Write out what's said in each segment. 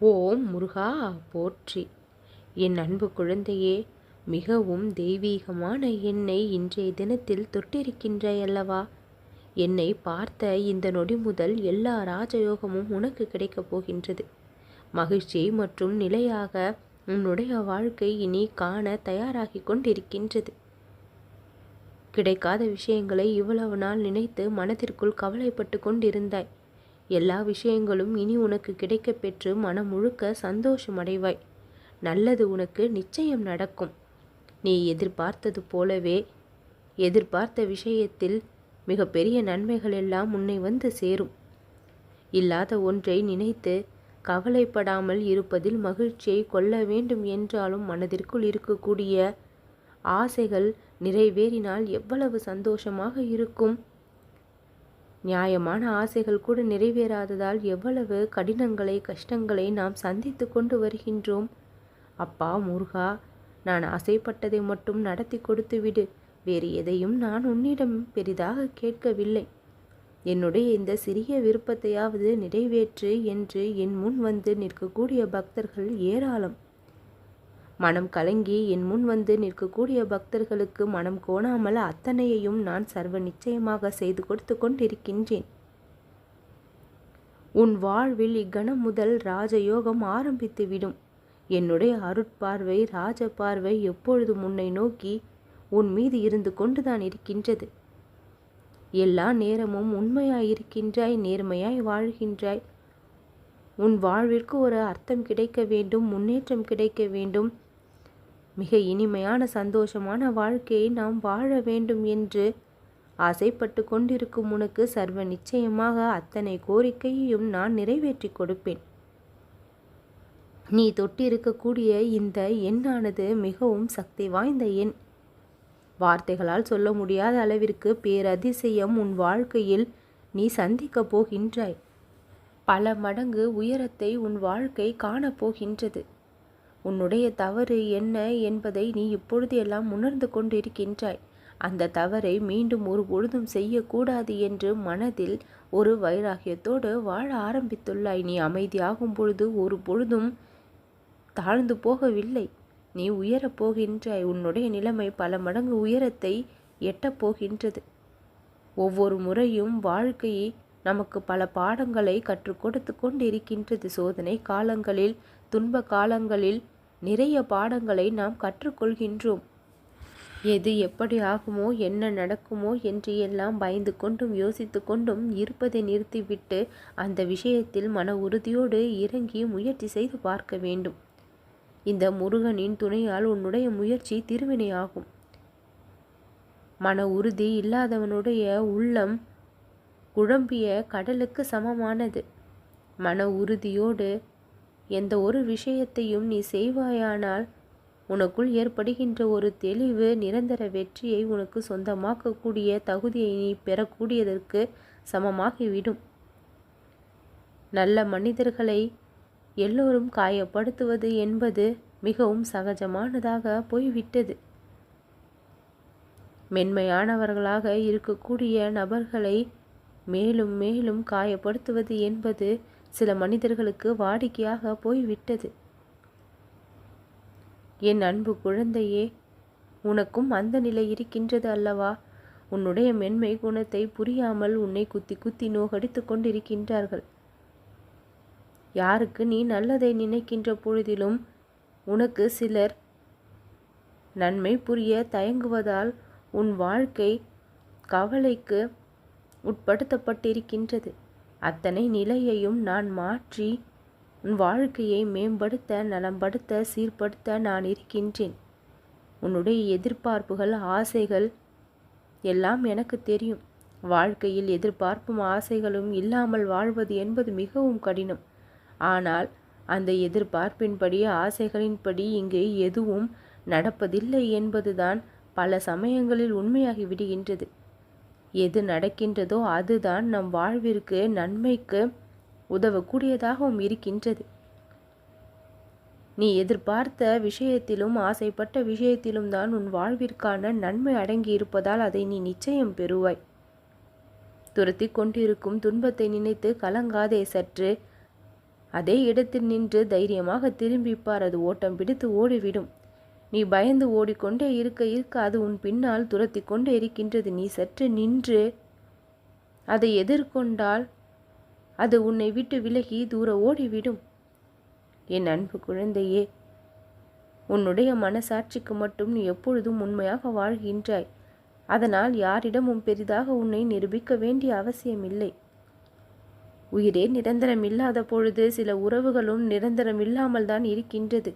ஓம் முருகா போற்றி. என் அன்பு குழந்தையே மிகவும் தெய்வீகமான என்னை இன்றைய தினத்தில் தொட்டிருக்கின்றாய் அல்லவா என்னை பார்த்த இந்த நொடி முதல் எல்லா ராஜயோகமும் உனக்கு கிடைக்கப் போகின்றது. மகிழ்ச்சி மற்றும் நிலையாக உன்னுடைய வாழ்க்கை இனி காண தயாராகி கொண்டிருக்கின்றது. கிடைக்காத விஷயங்களை இவ்வளவு நாள் நினைத்து மனதிற்குள் கவலைப்பட்டு கொண்டிருந்தாய். எல்லா விஷயங்களும் இனி உனக்கு கிடைக்கப் பெற்று மனம் முழுக்க சந்தோஷமடைவாய் நல்லது உனக்கு நிச்சயம் நடக்கும். நீ எதிர்பார்த்தது போலவே எதிர்பார்த்த விஷயத்தில் மிகப்பெரிய நன்மைகள் எல்லாம் உன்னை வந்து சேரும். இல்லாத ஒன்றை நினைத்து கவலைப்படாமல் இருப்பதில் மகிழ்ச்சியை கொள்ள வேண்டும் என்றாலும் மனதிற்குள் இருக்கக்கூடிய ஆசைகள் நிறைவேறினால் எவ்வளவு சந்தோஷமாக இருக்கும். நியாயமான ஆசைகள் கூட நிறைவேறாததால் எவ்வளவு கடினங்களை கஷ்டங்களை நாம் சந்தித்து கொண்டு வருகின்றோம். அப்பா முருகா நான் ஆசைப்பட்டதை மட்டும் நடத்தி கொடுத்து விடு. வேறு எதையும் நான் உன்னிடம் பெரிதாக கேட்கவில்லை. என்னுடைய இந்த சிறிய விருப்பத்தையாவது நிறைவேற்று என்று என் முன் வந்து நிற்கக்கூடிய பக்தர்கள் ஏராளம். மனம் கலங்கி என் முன் வந்து நிற்கக்கூடிய பக்தர்களுக்கு மனம் கோணாமல் அத்தனையையும் நான் சர்வ நிச்சயமாக செய்து கொடுத்து கொண்டிருக்கின்றேன். உன் வாழ்வில் இக்கணம் முதல் ராஜயோகம் ஆரம்பித்துவிடும். என்னுடைய அருட்பார்வை ராஜ பார்வை எப்பொழுது முன்னை நோக்கி உன் மீது இருந்து கொண்டுதான் இருக்கின்றது. எல்லா நேரமும் உண்மையாயிருக்கின்றாய் நேர்மையாய் வாழ்கின்றாய். உன் வாழ்விற்கு ஒரு அர்த்தம் கிடைக்க வேண்டும் முன்னேற்றம் கிடைக்க வேண்டும். மிக இனிமையான சந்தோஷமான வாழ்க்கையை நாம் வாழ வேண்டும் என்று ஆசைப்பட்டு கொண்டிருக்கும் உனக்கு சர்வ நிச்சயமாக அத்தனை கோரிக்கையையும் நான் நிறைவேற்றி கொடுப்பேன். நீ தொட்டிருக்கக்கூடிய இந்த எண்ணானது மிகவும் சக்தி வாய்ந்த எண். வார்த்தைகளால் சொல்ல முடியாத அளவிற்கு பேரதிசயம் உன் வாழ்க்கையில் நீ சந்திக்கப் போகின்றாய். பல மடங்கு உயரத்தை உன் வாழ்க்கை காணப்போகின்றது உன்னுடைய தவறு என்ன என்பதை நீ இப்பொழுது எல்லாம் உணர்ந்து கொண்டிருக்கின்றாய். அந்த தவறை மீண்டும் ஒரு பொழுதும் செய்யக்கூடாது என்று மனதில் ஒரு வைராகியத்தோடு வாழ ஆரம்பித்துள்ளாய். நீ அமைதியாகும் பொழுது ஒரு பொழுதும் தாழ்ந்து போகவில்லை. நீ உயரப் போகின்றாய். உன்னுடைய நிலைமை பல மடங்கு உயரத்தை எட்டப் போகின்றது. ஒவ்வொரு முறையும் வாழ்க்கையை நமக்கு பல பாடங்களை கற்றுக் கொடுத்து கொண்டிருக்கின்றது. சோதனை காலங்களில் துன்ப காலங்களில் நிறைய பாடங்களை நாம் கற்றுக்கொள்கின்றோம். எது எப்படி ஆகுமோ என்ன நடக்குமோ என்று எல்லாம் பயந்து கொண்டும் யோசித்து கொண்டும் இருப்பதை நிறுத்திவிட்டு அந்த விஷயத்தில் மன உறுதியோடு இறங்கி முயற்சி செய்து பார்க்க வேண்டும். இந்த முருகனின் துணையால் உன்னுடைய முயற்சி திருவினையாகும் மன உறுதி இல்லாதவனுடைய உள்ளம் குழம்பிய கடலுக்கு சமமானது. மன உறுதியோடு எந்த ஒரு விஷயத்தையும் நீ செய்வாயானால் உனக்குள் ஏற்படுகின்ற ஒரு தெளிவு நிரந்தர வெற்றியை உனக்கு சொந்தமாக்கக்கூடிய தகுதியை நீ பெறக்கூடியதற்கு சமமாகிவிடும். நல்ல மனிதர்களை எல்லோரும் காயப்படுத்துவது என்பது மிகவும் சகஜமானதாக போய்விட்டது. மென்மையானவர்களாக இருக்கக்கூடிய நபர்களை மேலும் மேலும் காயப்படுத்துவது என்பது சில மனிதர்களுக்கு வாடிக்கையாக போய்விட்டது. என் அன்பு குழந்தையே உனக்கும் அந்த நிலை இருக்கின்றது அல்லவா? உன்னுடைய மென்மை குணத்தை புரியாமல் உன்னை குத்தி குத்தி நோகடித்து கொண்டிருக்கின்றார்கள். யாருக்கு நீ நல்லதை நினைக்கின்ற பொழுதிலும் உனக்கு சிலர் நன்மை புரிய தயங்குவதால் உன் வாழ்க்கை கவலைக்கு உட்படுத்தப்பட்டிருக்கின்றது. அத்தனை நிலையையும் நான் மாற்றி உன் வாழ்க்கையை மேம்படுத்த நலம்படுத்த சீர்படுத்த நான் இருக்கின்றேன். உன்னுடைய எதிர்பார்ப்புகள் ஆசைகள் எல்லாம் எனக்கு தெரியும். வாழ்க்கையில் எதிர்பார்ப்பும் ஆசைகளும் இல்லாமல் வாழ்வது என்பது மிகவும் கடினம். ஆனால் அந்த எதிர்பார்ப்பின்படி ஆசைகளின்படி இங்கு எதுவும் நடப்பதில்லை என்பதுதான் பல சமயங்களில் உண்மையாகி விடுகின்றது. எது நடக்கின்றதோ அதுதான் நம் வாழ்விற்கு நன்மைக்கு உதவக்கூடியதாகவும் இருக்கின்றது. நீ எதிர்பார்த்த விஷயத்திலும் ஆசைப்பட்ட விஷயத்திலும் தான் உன் வாழ்விற்கான நன்மை அடங்கி இருப்பதால் அதை நீ நிச்சயம் பெறுவாய். துரத்தி கொண்டிருக்கும் துன்பத்தை நினைத்து கலங்காதே சற்று. அதே இடத்தில் நின்று தைரியமாக திரும்பிப்பார். அது ஓட்டம் பிடித்து ஓடிவிடும். நீ பயந்து ஓடிக்கொண்டே இருக்க இருக்க அது உன் பின்னால் துரத்தி கொண்டே இருக்கின்றது. நீ சற்று நின்று அதை எதிர்கொண்டால் அது உன்னை விட்டு விலகி தூர ஓடிவிடும். என் அன்பு குழந்தையே உன்னுடைய மனசாட்சிக்கு மட்டும் நீ எப்பொழுதும் உண்மையாக வாழ்கின்றாய். அதனால் யாரிடமும் பெரிதாக உன்னை நிரூபிக்க வேண்டிய அவசியமில்லை. உயிரே நிரந்தரம் இல்லாத பொழுது சில உறவுகளும் நிரந்தரம் இல்லாமல் தான் இருக்கின்றது.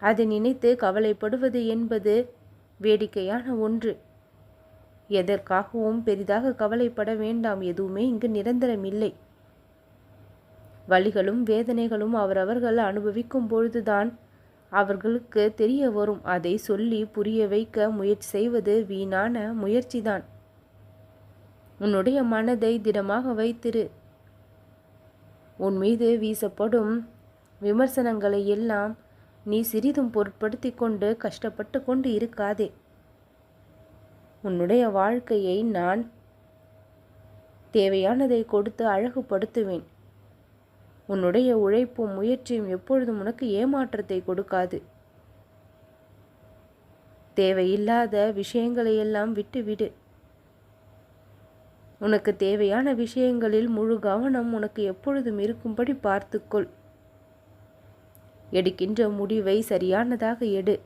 அதை நினைத்து கவலைப்படுவது என்பது வேடிக்கையான ஒன்று. எதற்காகவும் பெரிதாக கவலைப்பட வேண்டாம். எதுவுமே இங்கு நிரந்தரம் இல்லை. வழிகளும் வேதனைகளும் அவரவர்கள் அனுபவிக்கும் பொழுதுதான் அவர்களுக்கு தெரிய வரும். அதை சொல்லி புரிய வைக்க முயற்சி செய்வது வீணான முயற்சிதான். உன்னுடைய மனதை திடமாக வைத்திரு. உன் மீது வீசப்படும் விமர்சனங்களை எல்லாம் நீ சிறிதும் பொருட்படுத்தி கொண்டு கஷ்டப்பட்டு கொண்டு இருக்காதே. உன்னுடைய வாழ்க்கையை நான் தேவையானதை கொடுத்து அழகுபடுத்துவேன். உன்னுடைய உழைப்பும் முயற்சியும் எப்பொழுதும் உனக்கு ஏமாற்றத்தை கொடுக்காது. தேவையில்லாத விஷயங்களை எல்லாம் விட்டுவிடு. உனக்கு தேவையான விஷயங்களில் முழு கவனம் உனக்கு எப்பொழுதும் இருக்கும்படி பார்த்துக்கொள். எடுக்கின்ற முடிவை சரியானதாக எடு.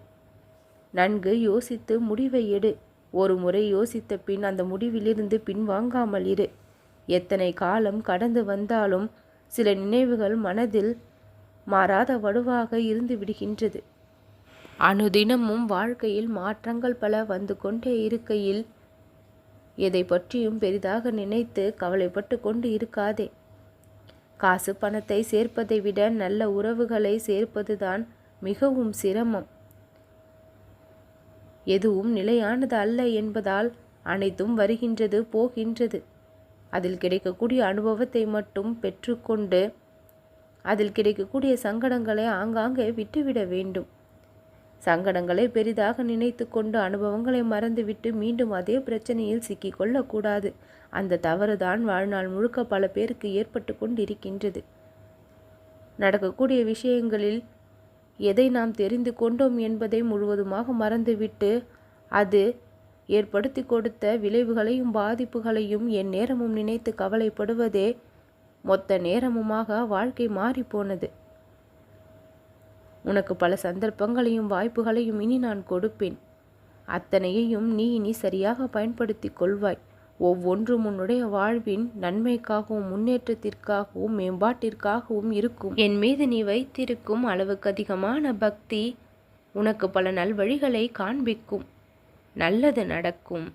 நன்கு யோசித்து முடிவை எடு. ஒரு முறை யோசித்த பின் அந்த முடிவிலிருந்து பின்வாங்காமல் இரு. எத்தனை காலம் கடந்து வந்தாலும் சில நினைவுகள் மனதில் மாறாத வடுவாக இருந்து விடுகின்றது. அனுதினமும் வாழ்க்கையில் மாற்றங்கள் பல வந்து கொண்டே இருக்கையில் எதை பற்றியும் பெரிதாக நினைத்து கவலைப்பட்டு கொண்டு இருக்காதே. காசு பணத்தை சேர்ப்பதை விட நல்ல உறவுகளை சேர்ப்பதுதான் மிகவும் சிரமம். எதுவும் நிலையானது அல்ல என்பதால் அனைத்தும் வருகின்றது போகின்றது. அதில் கிடைக்கக்கூடிய அனுபவத்தை மட்டும் பெற்றுக்கொண்டு அதில் கிடைக்கக்கூடிய சங்கடங்களை ஆங்காங்கே விட்டுவிட வேண்டும். சங்கடங்களை பெரிதாக நினைத்து கொண்டு அனுபவங்களை மறந்துவிட்டு மீண்டும் அதே பிரச்சனையில் சிக்கிக்கொள்ளக்கூடாது. அந்த தவறுதான் வாழ்நாள் முழுக்க பல பேருக்கு ஏற்பட்டு கொண்டிருக்கின்றது. நடக்கக்கூடிய விஷயங்களில் எதை நாம் தெரிந்து கொண்டோம் என்பதை முழுவதுமாக மறந்துவிட்டு அது ஏற்படுத்தி கொடுத்த விளைவுகளையும் பாதிப்புகளையும் என் நேரமும் நினைத்து கவலைப்படுவதே மொத்த நேரமுமாக வாழ்க்கை மாறிப்போனது. உனக்கு பல சந்தர்ப்பங்களையும் வாய்ப்புகளையும் இனி நான் கொடுப்பேன். அத்தனையையும் நீ இனி சரியாக பயன்படுத்தி கொள்வாய். ஒவ்வொன்றும் உன்னுடைய வாழ்வின் நன்மைக்காகவும் முன்னேற்றத்திற்காகவும் மேம்பாட்டிற்காகவும் இருக்கும். என் மீது நீ வைத்திருக்கும் அளவுக்கு அதிகமான பக்தி உனக்கு பல நல்வழிகளை காண்பிக்கும். நல்லது நடக்கும்.